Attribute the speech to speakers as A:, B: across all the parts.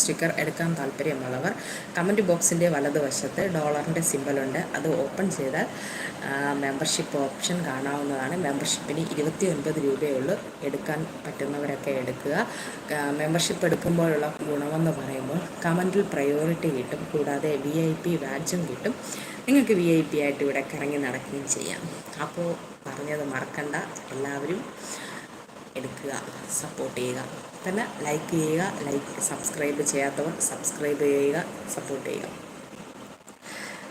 A: Sticker എടുക്കാൻ താല്പര്യമുള്ളവർ comment ബോക്സിന്റെ വലതുവശത്ത് ഡോളറിന്റെ സിമ്പലുണ്ട്. അത് ഓപ്പൺ ചെയ്താൽ മെമ്പർഷിപ്പ് ഓപ്ഷൻ കാണാവുന്നതാണ്. മെമ്പർഷിപ്പിന് ഇരുപത്തി ഒൻപത് രൂപയുള്ളൂ എടുക്കാൻ പറ്റുന്നവരൊക്കെ എടുക്കുക. മെമ്പർഷിപ്പ് എടുക്കുമ്പോഴുള്ള ഗുണമെന്ന് പറയുമ്പോൾ കമന്റിൽ പ്രയോറിറ്റി കിട്ടും. കൂടാതെ വി ഐ പി വാജും കിട്ടും. നിങ്ങൾക്ക് വി ഐ പി ആയിട്ട് ഇവിടെ കറങ്ങി നടക്കുകയും ചെയ്യാം. അപ്പോൾ പറഞ്ഞത് മറക്കണ്ട. എല്ലാവരും എടുക്കുക സപ്പോർട്ട് ചെയ്യുക. പിന്നെ ലൈക്ക് ചെയ്യുക ലൈക്ക് സബ്സ്ക്രൈബ് ചെയ്യാത്തവർ സബ്സ്ക്രൈബ് ചെയ്യുക സപ്പോർട്ട് ചെയ്യുക.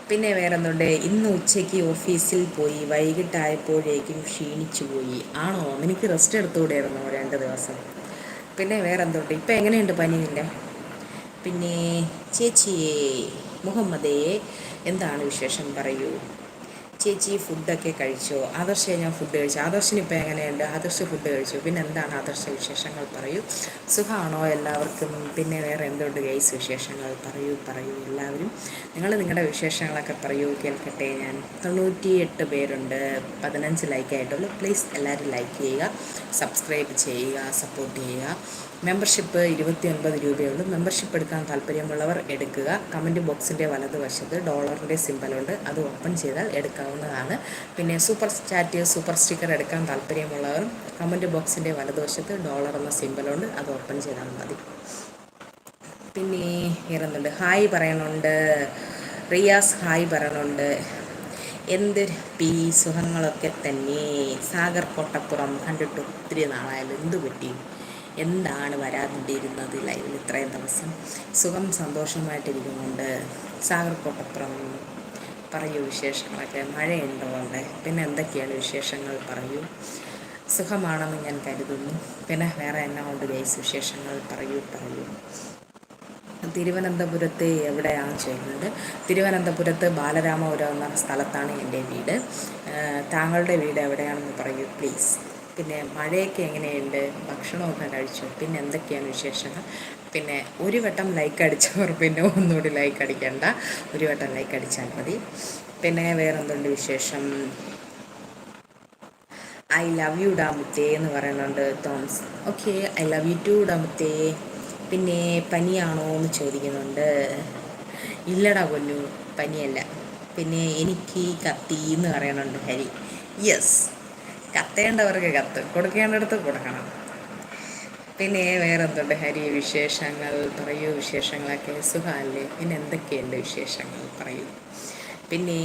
A: പിന്നെ വേറെന്തുണ്ട്? ഇന്ന് ഉച്ചയ്ക്ക് ഓഫീസിൽ പോയി വൈകിട്ടായപ്പോഴേക്കും ക്ഷീണിച്ചു പോയി. ആണോ? എനിക്ക് റെസ്റ്റ് എടുത്തുകൂടെയായിരുന്നോ രണ്ട് ദിവസം? പിന്നെ വേറെന്തുണ്ട്? ഇപ്പം എങ്ങനെയുണ്ട് പനിയില്ല പിന്നെ ചേച്ചിയെ മുഹമ്മദേ എന്താണ് വിശേഷം? പറയൂ. ചേച്ചി ഫുഡൊക്കെ കഴിച്ചോ? ആദർശ ഞാൻ ഫുഡ് കഴിച്ചു. ആദർശിന് ഇപ്പോൾ എങ്ങനെയുണ്ട്? ആദർശ ഫുഡ് കഴിച്ചു? പിന്നെ എന്താണ് ആദർശ വിശേഷങ്ങൾ? പറയൂ. സുഖമാണോ എല്ലാവർക്കും? പിന്നെ വേറെ എന്തുണ്ട് ഗൈസ് വിശേഷങ്ങൾ? പറയൂ പറയൂ എല്ലാവരും. നിങ്ങൾ നിങ്ങളുടെ വിശേഷങ്ങളൊക്കെ പറയൂ. കേൾക്കട്ടെ ഞാൻ. തൊണ്ണൂറ്റി എട്ട് പേരുണ്ട്. പതിനഞ്ച് ലൈക്ക് ആയിട്ടുള്ളൂ. പ്ലീസ് എല്ലാവരും ലൈക്ക് ചെയ്യുക. സബ്സ്ക്രൈബ് ചെയ്യുക. സപ്പോർട്ട് ചെയ്യുക. മെമ്പർഷിപ്പ് ഇരുപത്തി ഒൻപത് രൂപയുള്ളൂ. മെമ്പർഷിപ്പ് എടുക്കാൻ താല്പര്യമുള്ളവർ എടുക്കുക. കമന്റ് ബോക്സിന്റെ വലതുവശത്ത് ഡോളറിന്റെ സിമ്പലുണ്ട് അത് ഓപ്പൺ ചെയ്താൽ എടുക്കാവുന്നതാണ്. പിന്നെ സൂപ്പർ ചാറ്റ് സൂപ്പർ സ്റ്റിക്കർ എടുക്കാൻ താല്പര്യമുള്ളവർ കമന്റ് ബോക്സിന്റെ വലതുവശത്ത് ഡോളർ എന്ന സിമ്പലുണ്ട് അത് ഓപ്പൺ ചെയ്താൽ മതി. പിന്നെ ഇറന്നുണ്ട് ഹായ് പറയണുണ്ട്. റിയാസ് ഹായ് പറയണുണ്ട്. എന്ത് പി? സുഖങ്ങളൊക്കെ തന്നെ. സാഗർ കോട്ടപ്പുറം കണ്ടിട്ട് ഒത്തിരി നാളായാലും എന്ത് പറ്റി? എന്താണ് വരാതിരുന്നത് ലൈവിൽ ഇത്രയും ദിവസം? സുഖം സന്തോഷമായിട്ടിരിക്കുന്നുണ്ട്. സാഗർ കോട്ടപ്പുറം പറയൂ വിശേഷങ്ങളൊക്കെ. മഴയുണ്ടോ അവിടെ? പിന്നെ എന്തൊക്കെയാണ് വിശേഷങ്ങൾ? പറയൂ. സുഖമാണെന്ന് ഞാൻ കരുതുന്നു. പിന്നെ വേറെ എന്നാ ഉണ്ട് ഗൈസ് വിശേഷങ്ങൾ? പറയൂ പറയൂ. തിരുവനന്തപുരത്ത് എവിടെയാണ് ചെയ്യുന്നത്? തിരുവനന്തപുരത്ത് ബാലരാമപുരം എന്ന സ്ഥലത്താണ് എന്റെ വീട്. താങ്കളുടെ വീട് എവിടെയാണെന്ന് പറയൂ പ്ലീസ് പിന്നെ മഴയൊക്കെ എങ്ങനെയുണ്ട്? ഭക്ഷണമൊക്കെ കഴിച്ചു? പിന്നെ എന്തൊക്കെയാണ് വിശേഷങ്ങൾ? പിന്നെ ഒരു വട്ടം ലൈക്ക് അടിച്ചവർ പിന്നെ ഒന്നുകൂടി ലൈക്ക് അടിക്കണ്ട. ഒരു വട്ടം ലൈക്ക് അടിച്ചാൽ മതി. പിന്നെ വേറെന്തുണ്ട് വിശേഷം? ഐ ലവ് യു ഡാമുത്തേ എന്ന് പറയുന്നുണ്ട് Thoms. Okay I love you too ഡാമുത്തേ. പിന്നെ പനിയാണോ എന്ന് ചോദിക്കുന്നുണ്ട്. ഇല്ലടാ കൊല്ലു പനിയല്ല. പിന്നെ എനിക്ക് കത്തി എന്ന് പറയുന്നുണ്ട് ഹരി. യെസ് കത്തേണ്ടവർക്ക് കത്ത് കൊടുക്കേണ്ടടുത്ത് കൊടുക്കണം. പിന്നെ വേറെ എന്തുണ്ട് ഹരി വിശേഷങ്ങൾ പറയൂ. വിശേഷങ്ങളൊക്കെ സുഖമല്ലേ? പിന്നെ എന്തൊക്കെയുണ്ട് വിശേഷങ്ങൾ? പറയൂ. പിന്നെ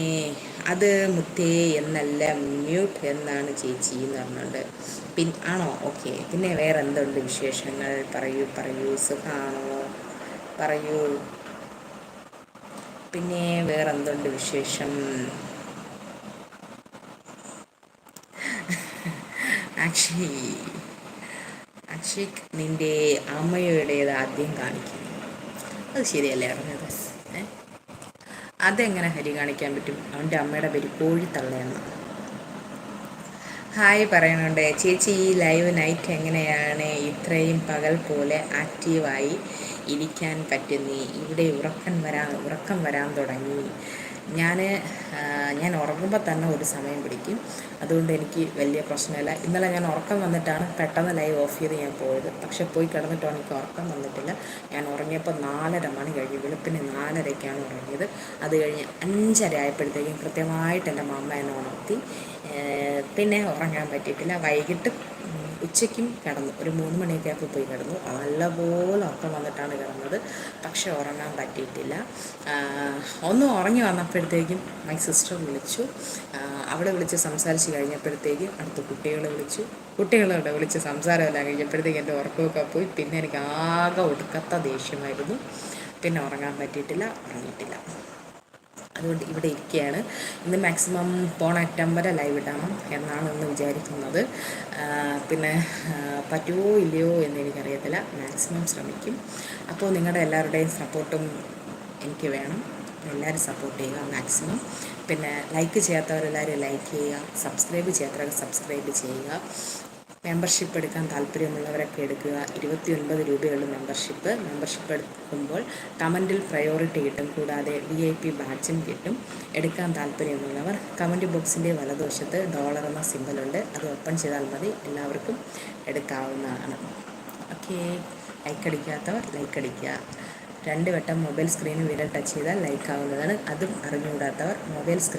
A: അത് മുത്തേ എന്നല്ല മ്യൂട്ട് എന്നാണ് ചേച്ചി എന്ന് പറഞ്ഞുകൊണ്ട് പിൻ ആണോ? ഓക്കെ. പിന്നെ വേറെ എന്തുണ്ട് വിശേഷങ്ങൾ? പറയൂ പറയൂ. സുഖമാണോ? പറയൂ. പിന്നെ വേറെ എന്തുണ്ട് വിശേഷം? അക്ഷയ്. അക്ഷയ് നിന്റെ അമ്മയുടേത് ആദ്യം കാണിക്കും അത് ശരിയല്ലേ അറിഞ്ഞത് അതെങ്ങനെ ഹരി കാണിക്കാൻ പറ്റും? അവന്റെ അമ്മയുടെ പേര് കോഴിത്തള്ളയാണ്. ഹായ് പറയുന്നുണ്ട് ചേച്ചി ഈ ലൈവ് നൈറ്റ് എങ്ങനെയാണ്? ഇത്രയും പകൽ പോലെ ആക്റ്റീവായി ഇരിക്കാൻ പറ്റുന്നേ? ഇവിടെ ഉറക്കം വരാൻ ഉറക്കം വരാൻ തുടങ്ങി. ഞാൻ ഞാൻ ഉറങ്ങുമ്പോൾ തന്നെ ഒരു സമയം പിടിക്കും. അതുകൊണ്ട് എനിക്ക് വലിയ പ്രശ്നമില്ല. ഇന്നലെ ഞാൻ ഉറക്കം വന്നിട്ടാണ് പെട്ടെന്ന് ലൈവ് ഓഫ് ചെയ്ത് ഞാൻ പോയത്. പക്ഷെ പോയി കിടന്നിട്ടാണ് എനിക്ക് ഉറക്കം വന്നിട്ടില്ല. ഞാൻ ഉറങ്ങിയപ്പോൾ നാലര മണി കഴിഞ്ഞു. വെളുപ്പിന് നാലരയ്ക്കാണ് ഉറങ്ങിയത്. അത് കഴിഞ്ഞ് അഞ്ചര ആയപ്പോഴത്തേക്കും കൃത്യമായിട്ട് എന്റെ മമ്മ എന്നെ ഉണർത്തി. പിന്നെ ഉറങ്ങാൻ പറ്റിയിട്ടില്ല. വൈകിട്ട് ഉച്ചയ്ക്കും കിടന്നു ഒരു മൂന്ന് മണിയൊക്കെ ആയപ്പോൾ പോയി കിടന്നു. നല്ലപോലെ ഉറക്കം വന്നിട്ടാണ് കിടന്നത്. പക്ഷെ ഉറങ്ങാൻ പറ്റിയിട്ടില്ല. ഒന്ന് ഉറങ്ങി വന്നപ്പോഴത്തേക്കും മൈ സിസ്റ്റർ വിളിച്ചു. അവിടെ വിളിച്ച് സംസാരിച്ച് കഴിഞ്ഞപ്പോഴത്തേക്കും അടുത്ത കുട്ടികളെ വിളിച്ചു. കുട്ടികളോട് വിളിച്ച് സംസാരമെല്ലാം കഴിഞ്ഞപ്പോഴത്തേക്കും എന്റെ ഉറക്കമൊക്കെ പോയി. പിന്നെ എനിക്ക് ആകെ ഒടുക്കത്ത ദേഷ്യമായിരുന്നു. പിന്നെ ഉറങ്ങാൻ പറ്റിയിട്ടില്ല ഉറങ്ങിയിട്ടില്ല. അതുകൊണ്ട് ഇവിടെ ഇരിക്കുകയാണ്. ഇന്ന് മാക്സിമം പോണ അറ്റം വരെ ലൈവ് ഇടണം എന്നാണ് ഇന്ന് വിചാരിക്കുന്നത് പിന്നെ പറ്റുമോ ഇല്ലയോ എന്ന് എനിക്കറിയത്തില്ല. മാക്സിമം ശ്രമിക്കും. അപ്പോൾ നിങ്ങളുടെ എല്ലാവരുടെയും സപ്പോർട്ടും എനിക്ക് വേണം. എല്ലാവരും സപ്പോർട്ട് ചെയ്യുക മാക്സിമം പിന്നെ ലൈക്ക് ചെയ്യാത്തവരെല്ലാവരും ലൈക്ക് ചെയ്യുക സബ്സ്ക്രൈബ് ചെയ്യാത്തവരൊക്കെ സബ്സ്ക്രൈബ് ചെയ്യുക. മെമ്പർഷിപ്പ് എടുക്കാൻ താല്പര്യമുള്ളവരൊക്കെ എടുക്കുക. ഇരുപത്തി ഒൻപത് രൂപയുള്ള മെമ്പർഷിപ്പ് മെമ്പർഷിപ്പ് എടുക്കുമ്പോൾ കമന്റിൽ പ്രയോറിറ്റി കിട്ടും. കൂടാതെ വി ഐ പി ബാഡ്ജും കിട്ടും. എടുക്കാൻ താല്പര്യമുള്ളവർ കമന്റ് ബോക്സിന്റെ വലതുവശത്ത് ഡോളർ എന്ന സിമ്പലുണ്ട് അത് ഓപ്പൺ ചെയ്താൽ മതി. എല്ലാവർക്കും എടുക്കാവുന്നതാണ്. ഓക്കെ ലൈക്ക് അടിക്കാത്തവർ ലൈക്ക് അടിക്കുക. രണ്ട് വട്ടം മൊബൈൽ സ്ക്രീനിൽ വിരൽ ടച്ച് ചെയ്താൽ ലൈക്ക് ആവുന്നതാണ്. അതും അറിഞ്ഞുകൂടാത്തവർ മൊബൈൽ സ്ക്രീൻ